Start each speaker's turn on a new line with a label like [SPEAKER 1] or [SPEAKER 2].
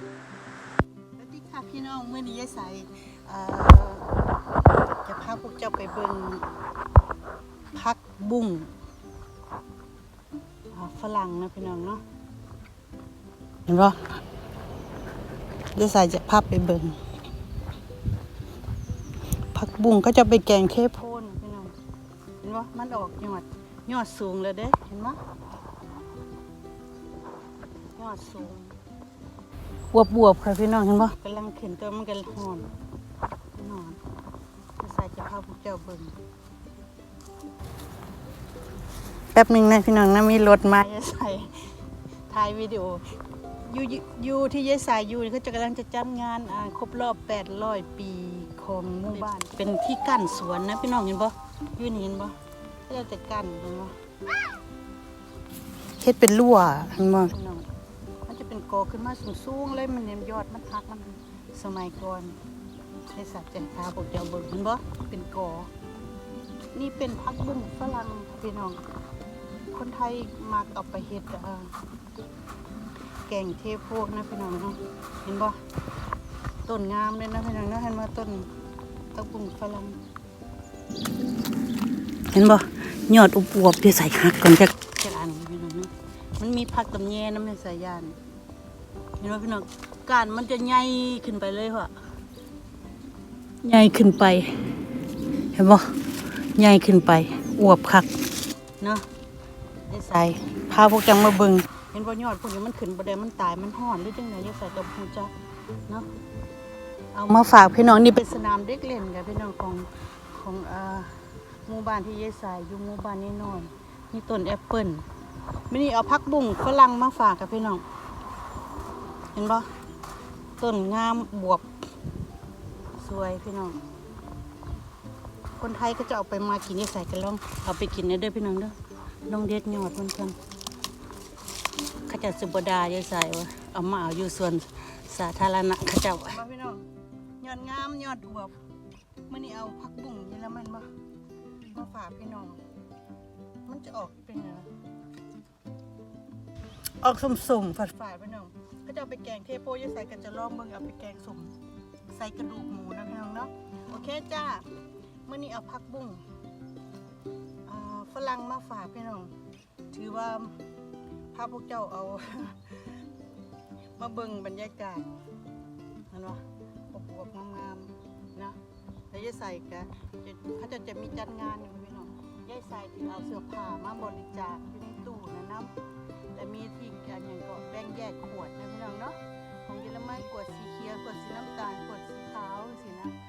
[SPEAKER 1] สวัสดีค่ะพี่น้องเมื่อนี้ยายใส่จะพาพวกเจ้าไปเบิ่งพักบุ้งฝรั่งนะพี่น้องเนาะเห็นปะยายใสจะพาไปเบิ่งพักบุ้งก็จะไปแกงเทโพนพี่น้องเห็นปะมันออกยอดยอดสูงเลยเด้เห็นปะยอดสูง บวบบวบๆค่ะพี่น้องเห็นปะกำลังขึ้นตัวมันกำลังหอนนอนจะใส่จะพาพวกเจ้าเบิ่งแป๊บหนึ่งนะพี่น้องนะมีรถมาจะใส่ถ่ายวิดีโออยู่อยู่อยู่ที่ยายสายอยู่นี่เขาจะกำลังจะจัดงานอ่าครบรอบ 800 ปีของหมู่บ้าน เป็นที่กั้นสวนนะพี่น้องเห็นปะอยู่นี่เห็นปะเขาจะกั้นเห็นปะเฮ็ดเป็นรั่วเห็นป เป็นกอขึ้นมาสูงๆเลยมันเนี่ยยอดมันพักมันสมัยก่อนให้สัตว์แจงตาบอกเจ้าเบิ่งเห็นบ่เป็นกอ นี่เป็นพักบุ้งฝรั่งพี่น้อง คนไทยมักเอาไปเฮ็ดเอ่อแกงเทโพกนะพี่น้องเนาะเห็นบ่ต้นงามเลยนะพี่น้องเนาะเห็นบ่ต้นพักบุ้งฝรั่งเห็นบ่ยอดอุบวบเดี๋ยวใส่หักก่อนจะจะอ่านพี่น้องเนาะมันมีผักตำแยน้ำในสายยาน เห็นไหมพี่น้องการมันจะใหญ่ขึ้นไปเลยว่ะใหญ่ขึ้นไป เห็นบ่ใหญ่ขึ้นไปอวบคักเนาะได้ใส่พาพวกจังมาเบิงเห็นบ่ยอดพวกนี้มันขึ้นบ่ได้มันตายมันห่อนหรือจังไดยังใส่กับพูจักเนาะเอามาฝากพี่น้องนี่เป็นสนามเด็กเล่นกับพี่น้องของของเอ่อหมู่บ้านที่ยายสายอยู่หมู่บ้านนี้น้อยนี่ต้นแอปเปิ้ลมินี่เอาพักบุ้งฝรั่งมาฝากกับพี่น้อง เห็นปะต้นงามบวบ สวยพี่น้อง คนไทยก็จะเอาไปมากินนี่ใส่กันลอง เอาไปกินเนี่ยเด้อพี่น้องเด้อลองเด็ดยอดมันกันเขาจะสุบดาเยอะใส่วะเอามาเอาอยู่ส่วนสาธารณะเขาเจ้าพี่น้องยอดงามยอดบวบมื่อนี้เอาพักบุ้งนี่แล้วมันมามาฝากพี่น้อง มันจะออกเป็นไงออกสุ่มๆฝาดฝาดๆไปหน่อง ก็จะเอาไปแกงเทโพยใส่กันจะลองเบิ่งเอาไปแกงสมใส่กระดูกหมูนะพี่น้องเนาะโอเคจ้าเมื่อนี้เอาพักบุ้งฝรั่งมาฝากพี่น้อง ถือว่าพาพวกเจ้าเอา มาเบิ่งบรรยากาศเห็นปะอบอวบงามๆนะแล้วยายใส่กะจะเขาจะจะมีจัดงานอยู่พี่น้องยายใส่ที่เอาเสื้อผ้ามาบริจาคอยู่ในตู้นะน้ำแต่มีที่อันอย่างก็แบ่งแยกขวด กวดสีเขียวกวดสีน้ำตาลกวดสีขาวสินะ